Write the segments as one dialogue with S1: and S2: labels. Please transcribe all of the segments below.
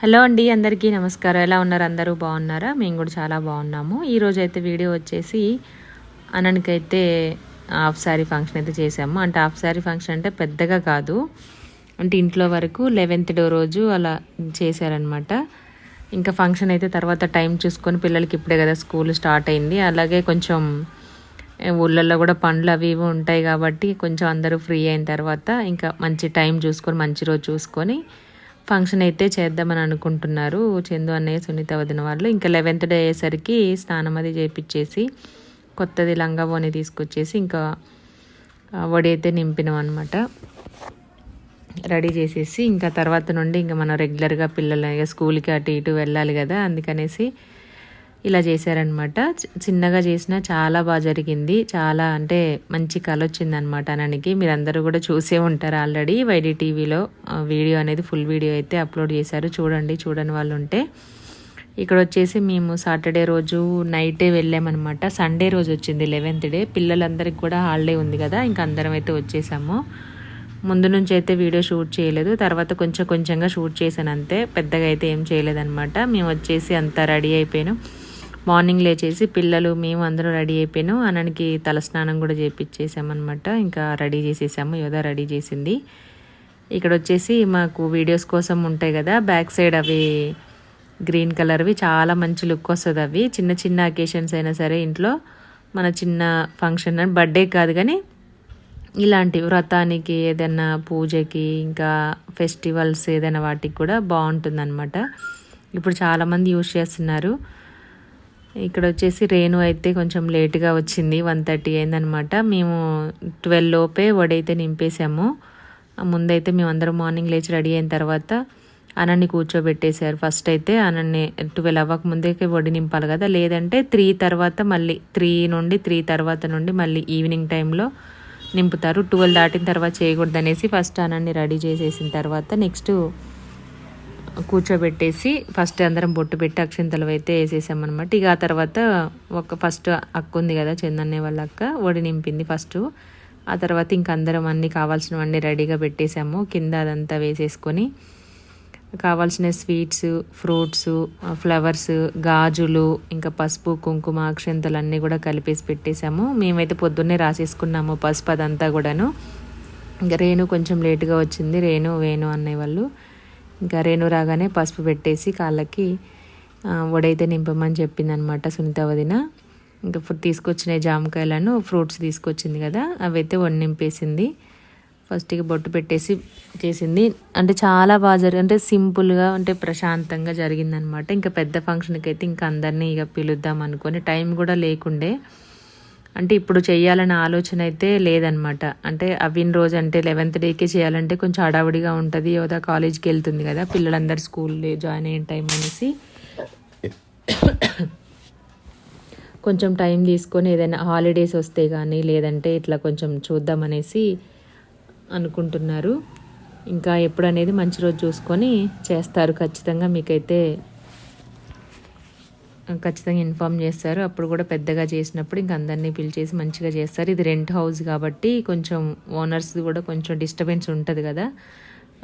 S1: Hello అండి అందరికీ నమస్కారం. ఎలా ఉన్నారు? అందరూ బాగున్నారా? మేము కూడా చాలా బాగున్నాము. ఈరోజు అయితే వీడియో వచ్చేసి అననికైతే హాఫ్ శారీ ఫంక్షన్ అయితే చేసాము అంటే హాఫ్ శారీ ఫంక్షన్ అంటే పెద్దగా కాదు. అంటే ఇంట్లో వరకు లెవెన్త్ డో రోజు అలా చేశారనమాట. ఇంకా ఫంక్షన్ అయితే తర్వాత టైం చూసుకొని పిల్లలకి ఇప్పుడే కదా స్కూల్ స్టార్ట్ అయింది. అలాగే కొంచెం ఊళ్ళల్లో కూడా పండ్లు అవి ఇవి ఉంటాయి కాబట్టి కొంచెం అందరూ ఫ్రీ అయిన తర్వాత ఇంకా మంచి టైం చూసుకొని మంచి రోజు చూసుకొని ఫంక్షన్ అయితే చేద్దామని అనుకుంటున్నారు. చందు అన్నయ్య సునీత వదిన వాళ్ళు. ఇంకా లెవెన్త్ డే అయ్యేసరికి స్నానం అది చేపించేసి కొత్తది లంగా ఓని తీసుకొచ్చేసి ఇంకా వడి అయితే నింపినాం అనమాట రెడీ చేసేసి ఇంకా తర్వాత నుండి ఇంకా మనం రెగ్యులర్గా పిల్లలు స్కూల్కి అటు ఇటు వెళ్ళాలి కదా అందుకనేసి ఇలా చేశారనమాట. చిన్నగా చేసిన చాలా బాగా జరిగింది. చాలా అంటే మంచి కళ వచ్చిందనమాట అననికి మీరందరూ కూడా చూసే ఉంటారు ఆల్రెడీ. వైడి టీవీలో వీడియో అనేది ఫుల్ వీడియో అయితే అప్లోడ్ చేశారు. చూడండి చూడని వాళ్ళు ఉంటే. ఇక్కడ వచ్చేసి మేము సాటర్డే రోజు నైటే వెళ్ళామన్నమాట సండే రోజు వచ్చింది లెవెన్త్ డే. పిల్లలందరికీ కూడా హాలిడే ఉంది కదా ఇంకా అందరం అయితే వచ్చేసాము. ముందు నుంచి అయితే వీడియో షూట్ చేయలేదు. తర్వాత కొంచెం కొంచెంగా షూట్ చేశాను అంతే. పెద్దగా అయితే ఏం చేయలేదన్నమాట మేము వచ్చేసి అంతా రెడీ అయిపోయాను. మార్నింగ్ లేచేసి పిల్లలు మేము అందరూ రెడీ అయిపోయాను. అన్నకి తలస్నానం కూడా చేపించేసామన్నమాట ఇంకా రెడీ చేసేసాము. యోధా రెడీ చేసింది. ఇక్కడ వచ్చేసి మాకు వీడియోస్ కోసం ఉంటాయి కదా బ్యాక్ సైడ్ అవి గ్రీన్ కలర్వి. చాలా మంచి లుక్ వస్తుంది అవి. చిన్న చిన్న అకేషన్స్ అయినా సరే ఇంట్లో మన చిన్న ఫంక్షన్ బర్త్డే కాదు కానీ ఇలాంటి వ్రతానికి ఏదైనా పూజకి ఇంకా ఫెస్టివల్స్ ఏదైనా వాటికి కూడా బాగుంటుందనమాట ఇప్పుడు చాలామంది యూజ్ చేస్తున్నారు. ఇక్కడ వచ్చేసి రేణు అయితే కొంచెం లేట్గా వచ్చింది వన్ థర్టీ అయిందనమాట. మేము ట్వెల్వ్ లోపే వడైతే నింపేసాము ముందైతే మేము అందరం మార్నింగ్ లేచి రెడీ అయిన తర్వాత అనన్ని కూర్చోబెట్టేశారు. ఫస్ట్ అయితే అనన్ని ట్వెల్వ్ అవ్వక ముందే వడి నింపాలి కదా. లేదంటే త్రీ తర్వాత మళ్ళీ త్రీ నుండి త్రీ తర్వాత నుండి మళ్ళీ ఈవినింగ్ టైంలో నింపుతారు. ట్వెల్వ్ దాటిన తర్వాత చేయకూడదు అనేసి ఫస్ట్ అనన్ని రెడీ చేసేసిన తర్వాత నెక్స్ట్ కూర్చోబెట్టేసి ఫస్ట్ అందరం బొట్టు పెట్టి అక్షింతలు అయితే వేసేసామన్నమాట. ఇక ఆ తర్వాత ఒక ఫస్ట్ అక్క ఉంది కదా చందన్నే వాళ్ళ అక్క ఒడి నింపింది ఫస్ట్. ఆ తర్వాత ఇంక అందరం అన్నీ కావాల్సినవన్నీ రెడీగా పెట్టేసాము. కింద అదంతా వేసేసుకొని కావాల్సిన స్వీట్స్ ఫ్రూట్స్ ఫ్లవర్స్ గాజులు ఇంకా పసుపు కుంకుమ అక్షంతలు అన్నీ కూడా కలిపేసి పెట్టేశాము మేమైతే పొద్దున్నే రాసేసుకున్నాము పసుపు అదంతా కూడాను. ఇంకా రేణు కొంచెం లేటుగా వచ్చింది. రేణు వేణు అనేవాళ్ళు ఇంకా రేణు రాగానే పసుపు పెట్టేసి కాళ్ళకి వడైతే నింపమని చెప్పిందనమాట సునీత వదిన. ఇంకా తీసుకొచ్చిన జామకాయలను ఫ్రూట్స్ తీసుకొచ్చింది కదా అవైతే వడి నింపేసింది. ఫస్ట్కి బొట్టు పెట్టేసి చేసింది. అంటే చాలా బాగా జరిగి అంటే సింపుల్గా అంటే ప్రశాంతంగా జరిగిందనమాట. ఇంకా పెద్ద ఫంక్షన్కి అయితే ఇంకా అందరినీ ఇక పిలుద్దాం అనుకొని టైం కూడా లేకుండే. అంటే ఇప్పుడు చేయాలన్న ఆలోచన అయితే లేదనమాట అంటే అవిన్ రోజు అంటే లెవెన్త్ డేకి చేయాలంటే కొంచెం హడావుడిగా ఉంటుంది. యోధా కాలేజ్కి వెళ్తుంది కదా పిల్లలందరూ స్కూల్ జాయిన్ అయిన టైం అనేసి. కొంచెం టైం తీసుకొని ఏదైనా హాలిడేస్ వస్తే కానీ లేదంటే ఇట్లా కొంచెం చూద్దామనేసి అనుకుంటున్నారు. ఇంకా ఎప్పుడనేది మంచి రోజు చూసుకొని చేస్తారు. ఖచ్చితంగా మీకైతే ఖచ్చితంగా ఇన్ఫామ్ చేస్తారు. అప్పుడు కూడా పెద్దగా చేసినప్పుడు ఇంక అందరినీ పిలిచేసి మంచిగా చేస్తారు. ఇది రెంట్ హౌస్ కాబట్టి కొంచెం ఓనర్స్ కూడా కొంచెం డిస్టర్బెన్స్ ఉంటుంది కదా.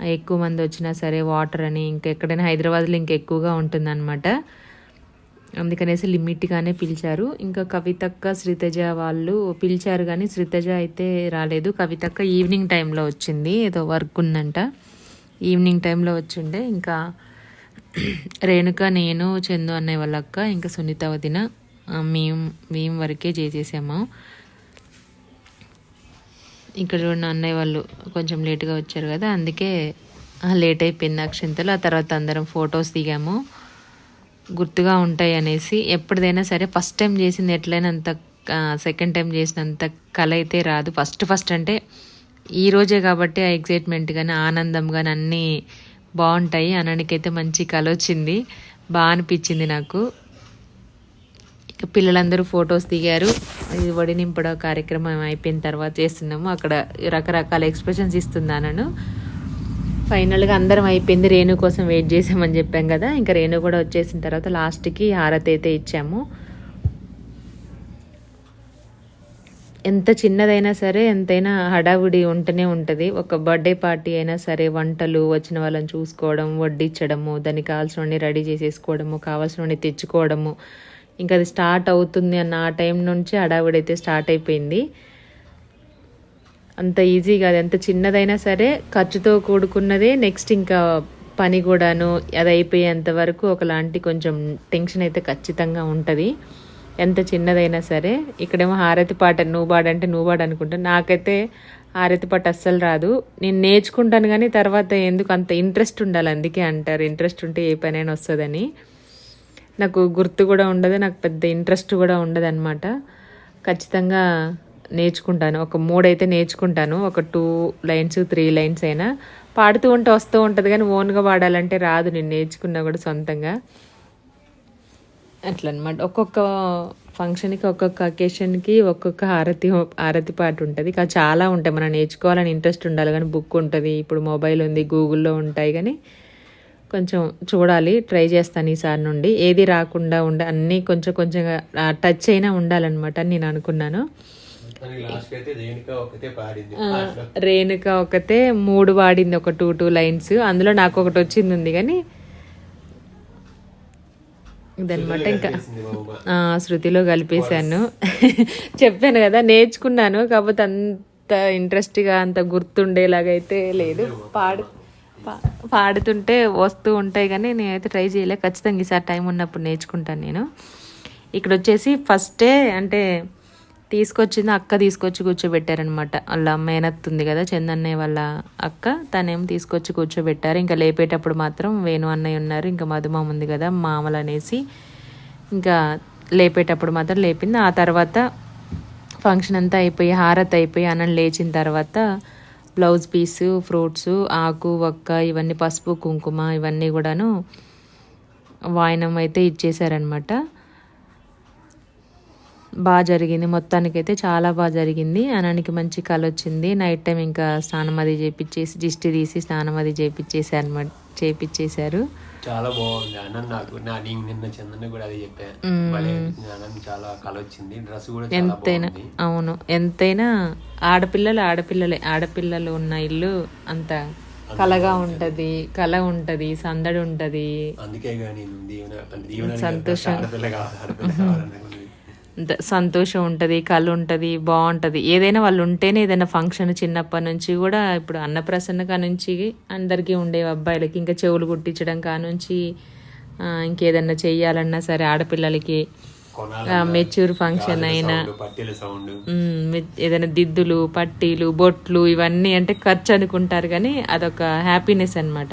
S1: ఎక్కువ మంది వచ్చినా సరే వాటర్ అని ఇంకా ఎక్కడైనా హైదరాబాద్లో ఇంకా ఎక్కువగా ఉంటుందన్నమాట. అందుకనేసి లిమిట్గానే పిలిచారు. ఇంకా కవితక్క శ్రీతజ వాళ్ళు పిలిచారు కానీ శ్రీతజ అయితే రాలేదు. కవితక్క ఈవినింగ్ టైంలో వచ్చింది. ఏదో వర్క్ ఉందంట. ఈవినింగ్ టైంలో వచ్చిండే. ఇంకా రేణుక నేను చందు అన్నయ్య వాళ్ళ అక్క ఇంకా సునీత వదిన మేము మేము వరకే చేసేసాము ఇక్కడ ఉన్న అన్నయ్య వాళ్ళు కొంచెం లేట్గా వచ్చారు కదా అందుకే లేట్ అయిపోయింది అక్షంతలు. ఆ తర్వాత అందరం ఫొటోస్ దిగాము. గుర్తుగా ఉంటాయి అనేసి ఎప్పటిదైనా సరే ఫస్ట్ టైం చేసింది ఎట్లయినా అంత సెకండ్ టైం చేసినంత కళ అయితే రాదు. ఫస్ట్ ఫస్ట్ అంటే ఈ రోజే కాబట్టి ఆ ఎగ్జైట్మెంట్ కానీ ఆనందం కానీ అన్నీ బాగుంటాయి అననికైతే మంచి కళ వచ్చింది. బాగా అనిపించింది నాకు. ఇక పిల్లలందరూ ఫొటోస్ దిగారు. ఇది వడి నింపడ కార్యక్రమం అయిపోయిన తర్వాత చేస్తున్నాము. అక్కడ రకరకాల ఎక్స్ప్రెషన్స్ ఇస్తున్నాను ఫైనల్గా అందరం అయిపోయింది. రేణు కోసం వెయిట్ చేసామని చెప్పాం కదా. ఇంకా రేణు కూడా వచ్చేసిన తర్వాత లాస్ట్కి హారతి అయితే ఇచ్చాము. ఎంత చిన్నదైనా సరే ఎంతైనా హడావుడి ఉంటూనే ఉంటుంది. ఒక బర్త్డే పార్టీ అయినా సరే వంటలు వచ్చిన వాళ్ళని చూసుకోవడం వడ్డించడము దానికి కావాల్సినవన్నీ రెడీ చేసేసుకోవడము కావాల్సినవన్నీ తెచ్చుకోవడము. ఇంకా అది స్టార్ట్ అవుతుంది అన్న ఆ టైం నుంచి హడావుడి అయితే స్టార్ట్ అయిపోయింది. అంత ఈజీ కాదు. ఎంత చిన్నదైనా సరే ఖర్చుతో కూడుకున్నదే నెక్స్ట్ ఇంకా పని కూడాను. అది అయిపోయేంత వరకు ఒకలాంటి కొంచెం టెన్షన్ అయితే ఖచ్చితంగా ఉంటుంది. ఎంత చిన్నదైనా సరే ఇక్కడేమో హారతి పాట నువ్వు పాడంటే నువ్వు పాడు అనుకుంటా. నాకైతే హారతి పాట అస్సలు రాదు. నేను నేర్చుకుంటాను కానీ తర్వాత ఎందుకు అంత ఇంట్రెస్ట్ ఉండాలి అందుకే అంటారు. ఇంట్రెస్ట్ ఉంటే ఏ పనైనా వస్తుందని. నాకు గుర్తు కూడా ఉండదు నాకు పెద్ద ఇంట్రెస్ట్ కూడా ఉండదు అనమాట ఖచ్చితంగా నేర్చుకుంటాను. ఒక మూడైతే నేర్చుకుంటాను. ఒక టూ లైన్స్ త్రీ లైన్స్ అయినా. పాడుతూ ఉంటే వస్తూ ఉంటుంది కానీ ఓన్గా పాడాలంటే రాదు. నేను నేర్చుకున్నా కూడా సొంతంగా. అట్లా అనమాట ఒక్కొక్క ఫంక్షన్కి ఒక్కొక్క అకేషన్కి ఒక్కొక్క హారతి హారతి పాట ఉంటుంది. ఇంకా చాలా ఉంటాయి. మనం నేర్చుకోవాలని ఇంట్రెస్ట్ ఉండాలి కానీ బుక్ ఉంటుంది. ఇప్పుడు మొబైల్ ఉంది గూగుల్లో ఉంటాయి కానీ కొంచెం చూడాలి. ట్రై చేస్తాను ఈసారి నుండి. ఏది రాకుండా ఉండ అన్నీ కొంచెం కొంచెంగా టచ్ అయినా ఉండాలన్నమాట అని నేను అనుకున్నాను.
S2: రేణుక ఒకతే
S1: మూడు వాడింది ఒక టూ టూ లైన్స్. అందులో నాకు ఒకటి వచ్చింది ఉంది కానీ ఇదనమాట ఇంకా. శృతిలో కలిపేశాను. చెప్పాను కదా నేర్చుకున్నాను కాకపోతే అంత ఇంట్రెస్ట్గా అంత గుర్తుండేలాగా అయితే లేదు పాడు పాడుతుంటే వస్తూ ఉంటాయి కానీ నేనైతే ట్రై చేయలే. ఖచ్చితంగా ఈసారి టైం ఉన్నప్పుడు నేర్చుకుంటాను నేను. ఇక్కడ వచ్చేసి ఫస్టే అంటే తీసుకొచ్చింది అక్క తీసుకొచ్చి కూర్చోబెట్టారనమాట వాళ్ళ మేనత్ ఉంది కదా చందన్నయ్య వాళ్ళ అక్క తనేమి తీసుకొచ్చి కూర్చోబెట్టారు. ఇంకా లేపేటప్పుడు మాత్రం వేణు అన్నయ్య ఉన్నారు ఇంకా మధుమామ ఉంది కదా మామలు అనేసి. ఇంకా లేపేటప్పుడు మాత్రం లేపింది. ఆ తర్వాత ఫంక్షన్ అంతా అయిపోయి హారత్ అయిపోయి అన్నం లేచిన తర్వాత బ్లౌజ్ పీసు ఫ్రూట్స్ ఆకు వక్క ఇవన్నీ పసుపు కుంకుమ ఇవన్నీ కూడాను వాయనం అయితే ఇచ్చేసారనమాట బాగా జరిగింది. మొత్తానికైతే చాలా బాగా జరిగింది. అనానికి మంచి కళ వచ్చింది నైట్ టైం ఇంకా స్నానం అది చేపించేసి దిష్టి తీసి స్నానం అది చేపించేసారు అనమాట చేపించేశారు
S2: చాలా బాగుంది. అన్న నాకు నా నేను నిన్న చందన కూడా అదే చెప్పాను చాలా కళ వచ్చింది డ్రెస్ కూడా చాలా
S1: ఎంతైనా అవును. ఎంతైనా ఆడపిల్లలు ఆడపిల్లలే ఆడపిల్లలు ఉన్న ఇల్లు అంత కలగా ఉంటది. కళ ఉంటది. సందడి ఉంటది.
S2: అందుకే కానీ
S1: సంతోషం ఉంటుంది కళ్ళు ఉంటుంది బాగుంటుంది ఏదైనా వాళ్ళు ఉంటేనే ఏదైనా ఫంక్షన్ చిన్నప్పటి నుంచి కూడా ఇప్పుడు అన్నప్రసన్న కానుంచి అందరికీ ఉండేవి అబ్బాయిలకి ఇంకా చెవులు కుట్టించడం కానుంచి ఇంకేదన్నా చెయ్యాలన్నా సరే ఆడపిల్లలకి మెచ్యూర్ ఫంక్షన్ అయినా ఏదైనా దిద్దులు పట్టీలు బొట్లు ఇవన్నీ అంటే ఖర్చు అనుకుంటారు కానీ అదొక హ్యాపీనెస్ అన్నమాట.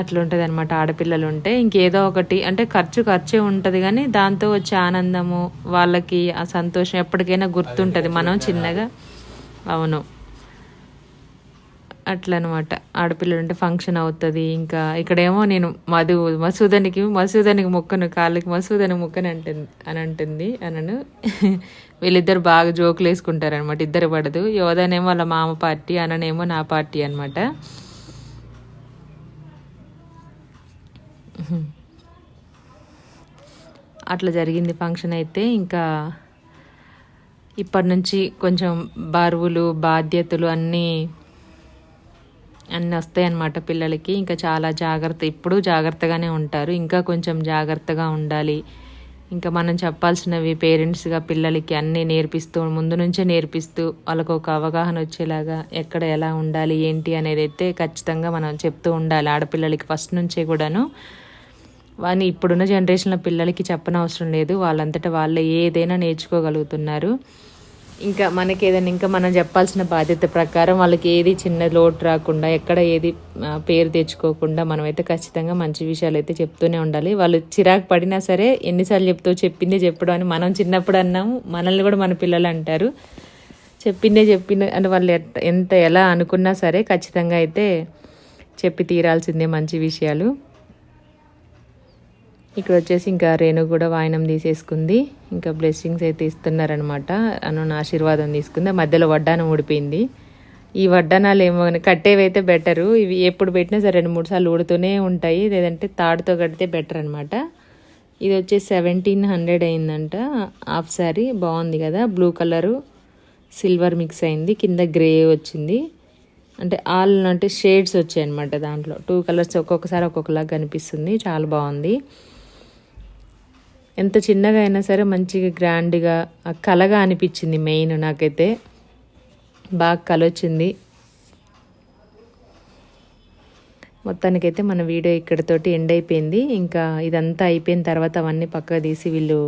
S1: అట్లా ఉంటుంది అనమాట ఆడపిల్లలు ఉంటే ఇంకేదో ఒకటి అంటే ఖర్చు ఖర్చే ఉంటుంది కానీ దాంతో వచ్చే ఆనందము వాళ్ళకి ఆ సంతోషం ఎప్పటికైనా గుర్తుంటుంది. మనం చిన్నగా అవును. అట్లా అనమాట ఆడపిల్లలు అంటే ఫంక్షన్ అవుతుంది. ఇంకా ఇక్కడేమో నేను మధు మసూదనికి మసూదనికి మొక్కను కాళ్ళకి మసూదని మొక్కని అంటుంది అని అంటుంది అనను. వీళ్ళిద్దరు బాగా జోకులు వేసుకుంటారు అనమాట ఇద్దరు పడదు. యోధనేమో వాళ్ళ మామ పార్టీ అననేమో నా పార్టీ అనమాట అట్లా జరిగింది ఫంక్షన్ అయితే. ఇంకా ఇప్పటి నుంచి కొంచెం బరువులు బాధ్యతలు అన్నీ అన్నీ వస్తాయన్నమాట పిల్లలకి. ఇంకా చాలా జాగ్రత్త ఇప్పుడు జాగ్రత్తగానే ఉంటారు. ఇంకా కొంచెం జాగ్రత్తగా ఉండాలి. ఇంకా మనం చెప్పాల్సినవి పేరెంట్స్గా పిల్లలకి అన్నీ నేర్పిస్తూ ముందు నుంచే నేర్పిస్తూ వాళ్ళకు ఒక అవగాహన వచ్చేలాగా ఎక్కడ ఎలా ఉండాలి ఏంటి అనేది అయితే ఖచ్చితంగా మనం చెప్తూ ఉండాలి ఆడపిల్లలకి ఫస్ట్ నుంచే కూడాను. వాని ఇప్పుడున్న జనరేషన్లో పిల్లలకి చెప్పనవసరం లేదు. వాళ్ళంతటా వాళ్ళే ఏదైనా నేర్చుకోగలుగుతున్నారు. ఇంకా మనకి ఏదైనా ఇంకా మనం చెప్పాల్సిన బాధ్యత ప్రకారం వాళ్ళకి ఏది చిన్న లోటు రాకుండా ఎక్కడ ఏది పేరు తెచ్చుకోకుండా మనమైతే ఖచ్చితంగా మంచి విషయాలు అయితే చెప్తూనే ఉండాలి. వాళ్ళు చిరాకు పడినా సరే ఎన్నిసార్లు చెప్తావు చెప్పిందే చెప్పడం అని మనం చిన్నప్పుడు అన్నాము. మనల్ని కూడా మన పిల్లలు అంటారు. చెప్పిందే చెప్పిన అంటే వాళ్ళు ఎట్ట- ఎంత ఎలా అనుకున్నా సరే ఖచ్చితంగా అయితే చెప్పి తీరాల్సిందే మంచి విషయాలు. ఇక్కడ వచ్చేసి ఇంకా రేణు కూడా వాయనం తీసేసుకుంది. ఇంకా బ్లెస్సింగ్స్ అయితే ఇస్తున్నారనమాట అన్న ఆశీర్వాదం తీసుకుంది. ఆ మధ్యలో వడ్డానం ఊడిపోయింది. ఈ వడ్డానాలు ఏమో కట్టేవి కట్టేవైతే బెటరు. ఇవి ఎప్పుడు పెట్టినా సరే రెండు మూడు సార్లు ఊడుతూనే ఉంటాయి. లేదంటే తాడుతో కడితే బెటర్ అనమాట ఇది వచ్చేసి సెవెంటీన్ హండ్రెడ్ అయిందంట. హాఫ్ శారీ బాగుంది కదా. Blue colour. సిల్వర్ మిక్స్ అయింది. కింద గ్రే వచ్చింది. అంటే ఆల్ అంటే షేడ్స్ వచ్చాయి అనమాట దాంట్లో. టూ కలర్స్ ఒక్కొక్కసారి ఒక్కొక్కలాగా కనిపిస్తుంది. చాలా బాగుంది. ఎంత చిన్నగా అయినా సరే మంచిగా గ్రాండ్గా ఆ కలగా అనిపించింది మెయిన్ నాకైతే. బాగా కల వచ్చింది మొత్తానికైతే మన వీడియో ఇక్కడితోటి ఎండ్ అయిపోయింది. ఇంకా ఇదంతా అయిపోయిన తర్వాత అవన్నీ పక్కకు తీసి వీళ్ళు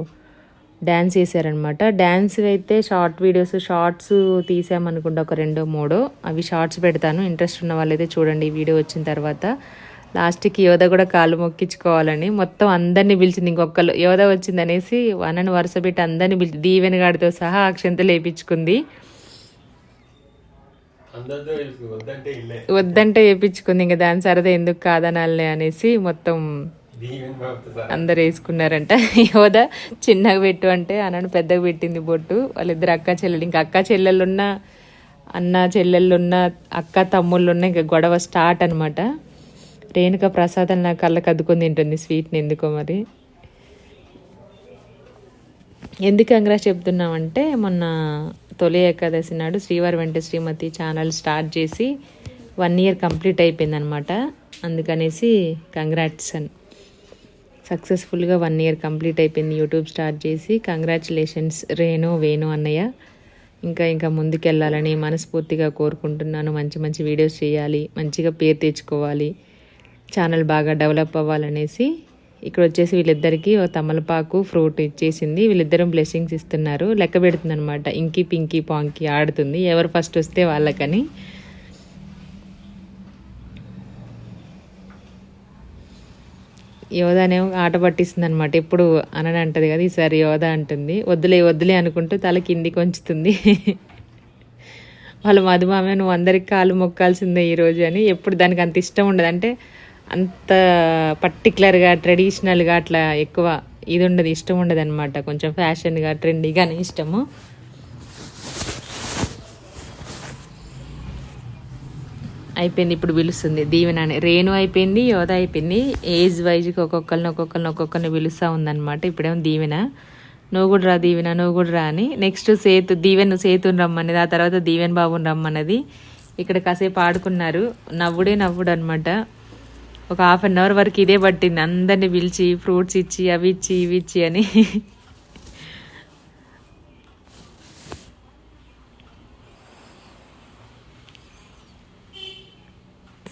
S1: డ్యాన్స్ చేశారనమాట డ్యాన్స్ అయితే షార్ట్ వీడియోస్ షార్ట్స్ తీసామనుకుంటా ఒక రెండో మూడో. అవి షార్ట్స్ పెడతాను. ఇంట్రెస్ట్ ఉన్న వాళ్ళైతే చూడండి ఈ వీడియో వచ్చిన తర్వాత. లాస్ట్కి యోధ కూడా కాళ్ళు మొక్కించుకోవాలని మొత్తం అందరినీ పిలిచింది ఇంకొకళ్ళు. యోధ వచ్చింది అనేసి వనని వరుస పెట్టి అందరినీ పిలిచి దీవెన గాడితో సహా అక్షంతలు వేయించుకుంది
S2: వద్దంటే
S1: వేయించుకుంది ఇంకా దాని సరదా ఎందుకు కాదనాలే అనేసి మొత్తం. అందరు వేసుకున్నారంట. యోధ చిన్నగా పెట్టు అంటే అన్నను పెద్దగా పెట్టింది బొట్టు. వాళ్ళిద్దరు అక్క చెల్లెలు. ఇంకా అక్క చెల్లెళ్ళున్న అన్న చెల్లెళ్ళున్న అక్క తమ్ముళ్ళున్న ఇంకా గొడవ స్టార్ట్ అనమాట రేణుక ప్రసాదం నా కళ్ళకు అద్దుకొని తింటుంది స్వీట్ని ఎందుకో మరి. ఎందుకు కంగ్రాస్ చెప్తున్నామంటే మొన్న తొలి ఏకాదశి నాడు శ్రీవారి వెంట శ్రీమతి ఛానల్ స్టార్ట్ చేసి వన్ ఇయర్ కంప్లీట్ అయిపోయింది అనమాట అందుకనేసి కంగ్రాట్స్ అని. సక్సెస్ఫుల్గా వన్ ఇయర్ కంప్లీట్ అయిపోయింది యూట్యూబ్ స్టార్ట్ చేసి. కంగ్రాచులేషన్స్ రేణు వేణు అన్నయ్య. ఇంకా ఇంకా ముందుకెళ్ళాలని మనస్ఫూర్తిగా కోరుకుంటున్నాను. మంచి మంచి వీడియోస్ చేయాలి. మంచిగా పేరు తెచ్చుకోవాలి. ఛానల్ బాగా డెవలప్ అవ్వాలనేసి ఇక్కడ వచ్చేసి వీళ్ళిద్దరికి ఓ తమలపాకు ఫ్రూట్ ఇచ్చేసింది. వీళ్ళిద్దరం బ్లెస్సింగ్స్ ఇస్తున్నారు. లెక్క పెడుతుంది అనమాట ఇంకి పింకి పాంకి ఆడుతుంది. ఎవరు ఫస్ట్ వస్తే వాళ్ళకని. యోధానేమో ఆట పట్టిస్తుంది అనమాట ఎప్పుడు అనని అంటది కదా ఈసారి యోధ అంటుంది. వద్దులే వద్దులే అనుకుంటూ తల కిందికి కొంచుతుంది. వాళ్ళ మధుమామే నువ్వు అందరికి కాలు మొక్కాల్సిందే ఈరోజు అని ఎప్పుడు దానికి అంత ఇష్టం ఉండదు. అంటే అంత పర్టికులర్గా ట్రెడిషనల్గా అట్లా ఎక్కువ ఇది ఉండదు ఇష్టం ఉండదు అనమాట కొంచెం ఫ్యాషన్గా ట్రెండీగానే ఇష్టము. అయిపోయింది ఇప్పుడు పిలుస్తుంది. దీవెన అని రేణు అయిపోయింది యోధ అయిపోయింది. ఏజ్ వైజ్కి ఒక్కొక్కరిని ఒక్కొక్కరిని ఒక్కొక్కరిని పిలుస్తూ ఉందన్నమాట. ఇప్పుడేమో దీవెన. నువ్వు కూడా రా దీవెన నువ్వు కూడా రా అని. నెక్స్ట్ సేతు దీవెన్ సేతుని రమ్మన్నది ఆ తర్వాత దీవెన్ బాబుని రమ్మన్నది. ఇక్కడ కాసేపు ఆడుకున్నారు. నవ్వుడే నవ్వుడు అనమాట ఒక హాఫ్ అన్ అవర్ వరకు ఇదే పట్టింది. అందరిని పిలిచి ఫ్రూట్స్ ఇచ్చి అవి ఇచ్చి ఇవి ఇచ్చి అని.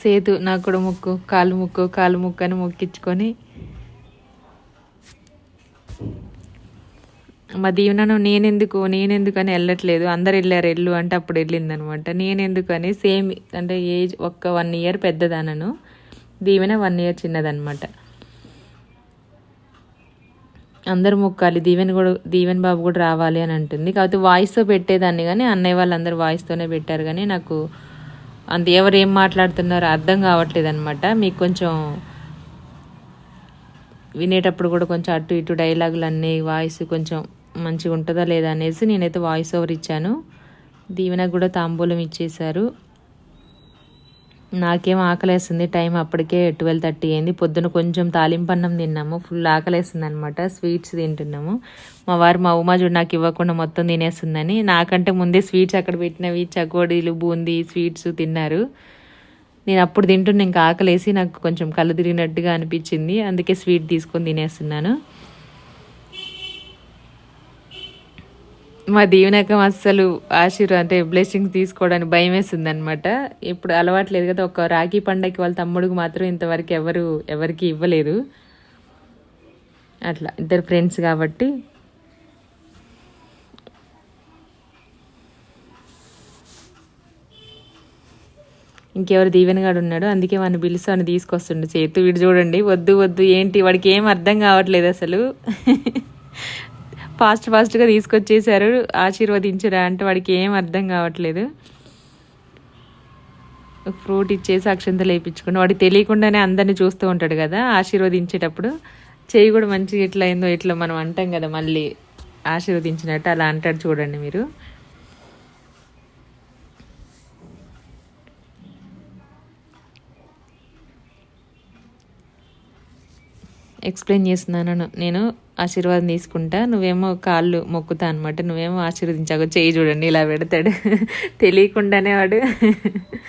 S1: సేతు నాకు కూడా ముక్కు కాలు ముక్కు కాలు ముక్కు అని మొక్కించుకొని మా దీవెనను నేనెందుకు నేనెందుకు అని వెళ్ళట్లేదు. అందరు వెళ్ళారు వెళ్ళు అంటే అప్పుడు వెళ్ళింది అనమాట నేనెందుకు అని సేమ్ అంటే ఏజ్ ఒక్క వన్ ఇయర్ పెద్దదానను. దీవెన వన్ ఇయర్ చిన్నదనమాట అందరు మొక్కాలి. దీవెన్ కూడా దీవెన్ బాబు కూడా రావాలి అని అంటుంది. కాకపోతే వాయిస్తో పెట్టేదాన్ని కానీ అన్నయ్య వాళ్ళందరూ వాయిస్తోనే పెట్టారు కానీ నాకు అంత ఎవరు ఏం మాట్లాడుతున్నారో అర్థం కావట్లేదు అనమాట మీకు కొంచెం వినేటప్పుడు కూడా కొంచెం అటు ఇటు డైలాగులు అన్నీ వాయిస్ కొంచెం మంచిగా ఉంటుందా లేదా అనేసి నేనైతే వాయిస్ ఓవర్ ఇచ్చాను. దీవెనకు కూడా తాంబూలం ఇచ్చేశారు. నాకేం ఆకలేసింది. టైం అప్పటికే ట్వెల్వ్ థర్టీ అయింది. పొద్దున కొంచెం తాలింపన్నం తిన్నాము. ఫుల్ ఆకలేసింది అనమాట స్వీట్స్ తింటున్నాము. మా వారు మా ఉమా చూడు నాకు ఇవ్వకుండా మొత్తం తినేస్తుందని. నాకంటే ముందే స్వీట్స్ అక్కడ పెట్టినవి చకోడీలు బూందీ స్వీట్స్ తిన్నారు. నేను అప్పుడు తింటున్నా ఇంకా ఆకలేసి నాకు కొంచెం కళ్ళు తిరిగినట్టుగా అనిపించింది. అందుకే స్వీట్ తీసుకొని తినేస్తున్నాను. మా దీవెనకం అస్సలు ఆశీర్వాదం అంటే బ్లెస్సింగ్స్ తీసుకోవడానికి భయం వేసింది అనమాట ఇప్పుడు అలవాట్లేదు కదా ఒక రాఖీ పండగకి వాళ్ళ తమ్ముడికి మాత్రం ఇంతవరకు ఎవరు ఎవరికి ఇవ్వలేదు. అట్లా ఇద్దరు ఫ్రెండ్స్ కాబట్టి. ఇంకెవరు దీవెనగాడు ఉన్నాడు అందుకే వాడిని పిలుస్తాను తీసుకొస్తుండే. చేతు వీడు చూడండి వద్దు వద్దు ఏంటి? వాడికి ఏం అర్థం కావట్లేదు అసలు. ఫాస్ట్ ఫాస్ట్గా తీసుకొచ్చేసారు ఆశీర్వదించరా అంటే వాడికి ఏం అర్థం కావట్లేదు. ఫ్రూట్ ఇచ్చేసి అక్షంతలు వేయించుకుని వాడికి తెలియకుండానే అందరిని చూస్తూ ఉంటాడు కదా ఆశీర్వదించేటప్పుడు. చేయి కూడా మంచిగా ఎట్లా అయిందో ఇట్లా మనం అంటాం కదా మళ్ళీ ఆశీర్వదించినట్టు అలా అంటాడు చూడండి మీరు. ఎక్స్ప్లెయిన్ చేస్తున్నాను. నేను ఆశీర్వాదం తీసుకుంటా. నువ్వేమో కాళ్ళు మొక్కుతా అనమాట నువ్వేమో ఆశీర్వదించాక చేయి చూడండి ఇలా పెడతాడు. తెలియకుండానే వాడు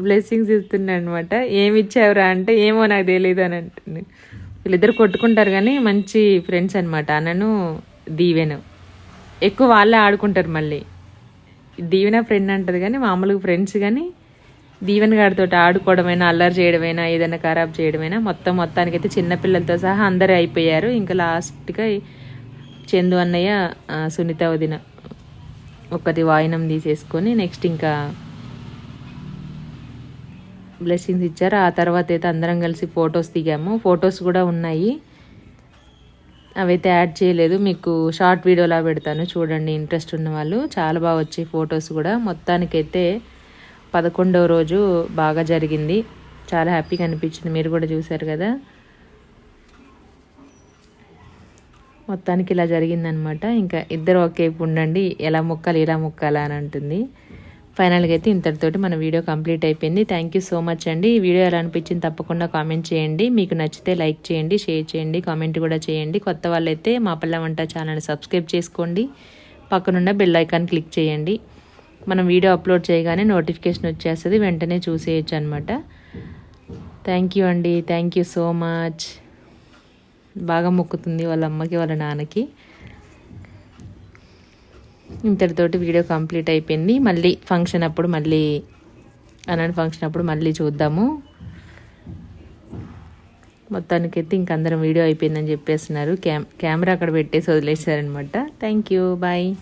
S1: బ్లెస్సింగ్స్ ఇస్తున్నాడు అనమాట ఏమి ఇచ్చావురా అంటే ఏమో నాకు తెలియదు అని అంటుంది. వీళ్ళిద్దరు కొట్టుకుంటారు కానీ మంచి ఫ్రెండ్స్ అనమాట అన్నను దీవెను. ఎక్కువ వాళ్ళే ఆడుకుంటారు మళ్ళీ. దీవెన ఫ్రెండ్ అంటది కానీ మామూలుగా ఫ్రెండ్స్ కానీ దీవెన్ గారితో ఆడుకోవడమైనా అల్లరి చేయడమైనా ఏదైనా ఖరాబ్ చేయడమైనా మొత్తం మొత్తానికి అయితే చిన్నపిల్లలతో సహా అందరూ అయిపోయారు. ఇంకా లాస్ట్గా చందు అన్నయ్య సునీత వదిన ఒకటి వాయినం తీసేసుకొని నెక్స్ట్ ఇంకా బ్లెస్సింగ్స్ ఇచ్చారు. ఆ తర్వాత అయితే అందరం కలిసి ఫొటోస్ దిగాము. ఫొటోస్ కూడా ఉన్నాయి. అవైతే యాడ్ చేయలేదు. మీకు షార్ట్ వీడియోలా పెడతాను. చూడండి ఇంట్రెస్ట్ ఉన్న వాళ్ళు. చాలా బాగా వచ్చాయి ఫొటోస్ కూడా. మొత్తానికైతే పదకొండవ రోజు బాగా జరిగింది. చాలా హ్యాపీగా అనిపించింది. మీరు కూడా చూశారు కదా? మొత్తానికి ఇలా జరిగిందనమాట ఇంకా ఇద్దరు ఒకేపు ఉండండి. ఎలా ముక్కాలి ఇలా ముక్కాలా అని అంటుంది. ఫైనల్గా అయితే ఇంతటితోటి మన వీడియో కంప్లీట్ అయిపోయింది. థ్యాంక్ యూ సో మచ్ అండి. ఈ వీడియో ఎలా అనిపించింది తప్పకుండా కామెంట్ చేయండి. మీకు నచ్చితే లైక్ చేయండి షేర్ చేయండి కామెంట్ కూడా చేయండి. కొత్త వాళ్ళైతే మా పల్ల వంట ఛానల్ని సబ్స్క్రైబ్ చేసుకోండి. పక్కనున్న బెల్ ఐకాన్ క్లిక్ చేయండి. మనం వీడియో అప్లోడ్ చేయగానే నోటిఫికేషన్ వచ్చేస్తుంది వెంటనే చూసేయచ్చు అనమాట థ్యాంక్ యూ అండి. థ్యాంక్ యూ సో మచ్ బాగా మొక్కుతుంది వాళ్ళ అమ్మకి వాళ్ళ నాన్నకి. ఇంతటితోటి వీడియో కంప్లీట్ అయిపోయింది. మళ్ళీ ఫంక్షన్ అప్పుడు మళ్ళీ అనంత ఫంక్షన్ అప్పుడు మళ్ళీ చూద్దాము. మొత్తానికైతే ఇంక అందరం వీడియో అయిపోయిందని చెప్పేస్తున్నారు. క్యామ్ కెమెరా అక్కడ పెట్టేసి వదిలేసారనమాట థ్యాంక్ యూ బాయ్